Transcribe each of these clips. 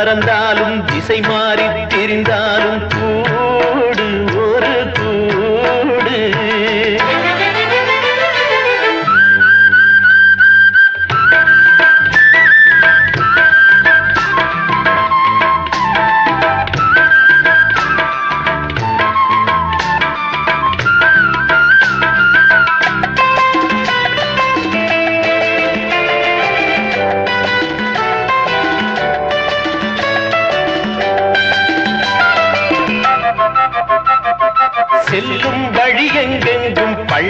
பறந்தாலும் திசை மாறி தெரிந்தாலும்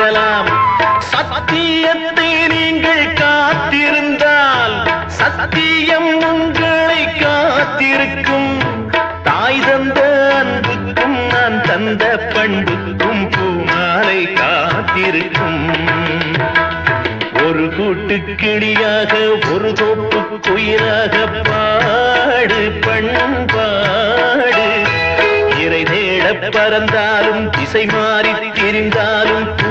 பெறலாம் சத்தியத்தை நீங்கள் காத்திருந்தால் சத்தியம் உங்களை காத்திருக்கும். தாய் தந்த அன்புக்கும் நான் தந்த பண்புக்கும் பூமாலை காத்திருக்கும். ஒரு கூட்டு கிளியாக ஒரு தோப்பு குயிலாக பாடு பண்பாடு இறை பறந்தாலும் திசை மாறி திரிந்தாலும் பூ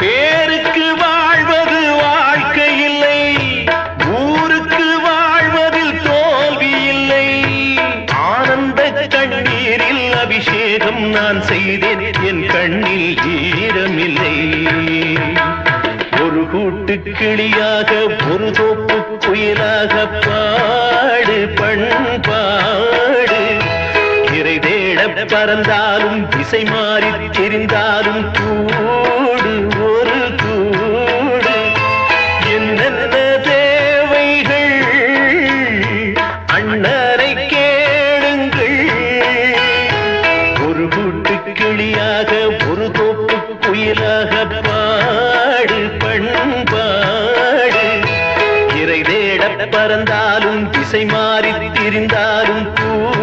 பேருக்கு வாழ்வது வாழ்க்கை இல்லை ஊருக்கு வாழ்வதில் தோல்வி இல்லை ஆனந்த கண்ணீரில் அபிஷேகம் நான் செய்தேன் என் கண்ணில் ஈரமில்லை. ஒரு கூட்டு கிளியாக ஒரு தோப்பு குயிலாக பாடு பண்பாடு இறை தேட பறந்தாலும் திசை மாறி தெரிந்தாலும் கூடு. தோப்பு பாடு பண்பாடு. இறை தேட பறந்தாலும் திசை மாறி திரிந்தாலும் கூடு